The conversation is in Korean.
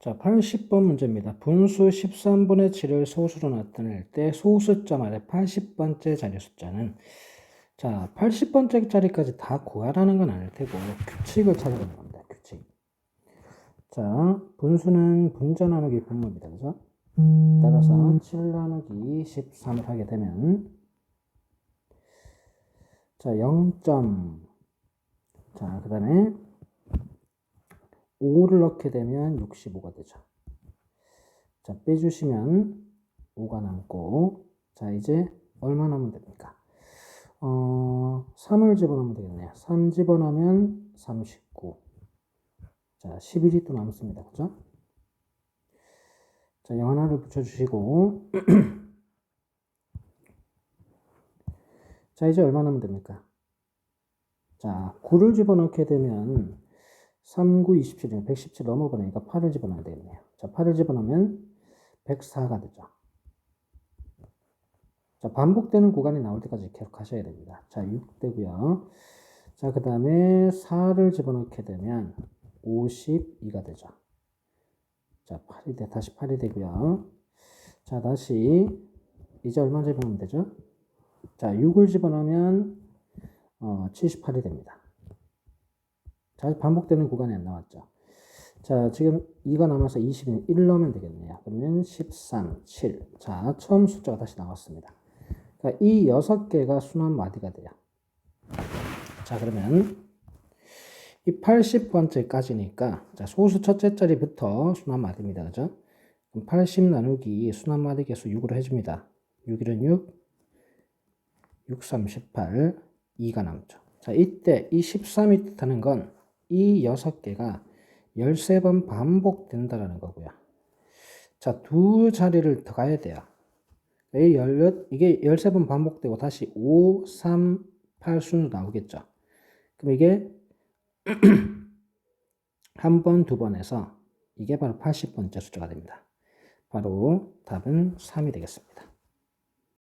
자, 80번 문제입니다. 분수 13분의 7을 소수로 나타낼 때 소수점 아래 80번째 자리 숫자는 자, 80번째 자리까지 다 구하라는 건 아닐 테고 규칙을 찾아보는 겁니다. 규칙. 자, 분수는 분자 나누기 분모입니다. 그죠? 따라서 7 나누기 13을 하게 되면 자, 0. 자, 그 다음에 5를 넣게 되면 65가 되죠. 자, 빼주시면 5가 남고, 자, 이제 얼마 남으면 됩니까? 어, 3을 집어넣으면 되겠네요. 3 집어넣으면 39. 자, 11이 또 남습니다. 그죠? 자, 0 하나를 붙여주시고, 자, 이제 얼마 남으면 됩니까? 자, 9를 집어넣게 되면 3, 9, 27이면 117 넘어버리니까 8을 집어넣어야 되겠네요. 자, 8을 집어넣으면 104가 되죠. 자, 반복되는 구간이 나올 때까지 계속 하셔야 됩니다. 자, 6 되고요. 자, 그 다음에 4를 집어넣게 되면 52가 되죠. 자, 8이 돼, 다시 8이 되고요. 자, 다시 이제 얼마 집어넣으면 되죠? 자, 6을 집어넣으면 어, 78이 됩니다. 자, 반복되는 구간이 안 나왔죠. 자, 지금 2가 남아서 20은 1 넣으면 되겠네요. 그러면 13, 7. 자, 처음 숫자가 다시 나왔습니다. 그러니까 이 6개가 순환 마디가 돼요. 자, 그러면 이 80번째까지니까 자, 소수 첫째 자리부터 순환 마디입니다. 그죠? 그럼 80 나누기 순환 마디 개수 6으로 해줍니다. 6 1은 6, 6, 38, 2가 남죠. 자, 이때 이 13이 뜻하는 건 이 6개가 13번 반복된다라는 거고요. 자, 두 자리를 더 가야 돼요. 이게 13번 반복되고 다시 5, 3, 8 순으로 나오겠죠. 그럼 이게 한 번, 두 번에서 이게 바로 80번째 숫자가 됩니다. 바로 답은 3이 되겠습니다.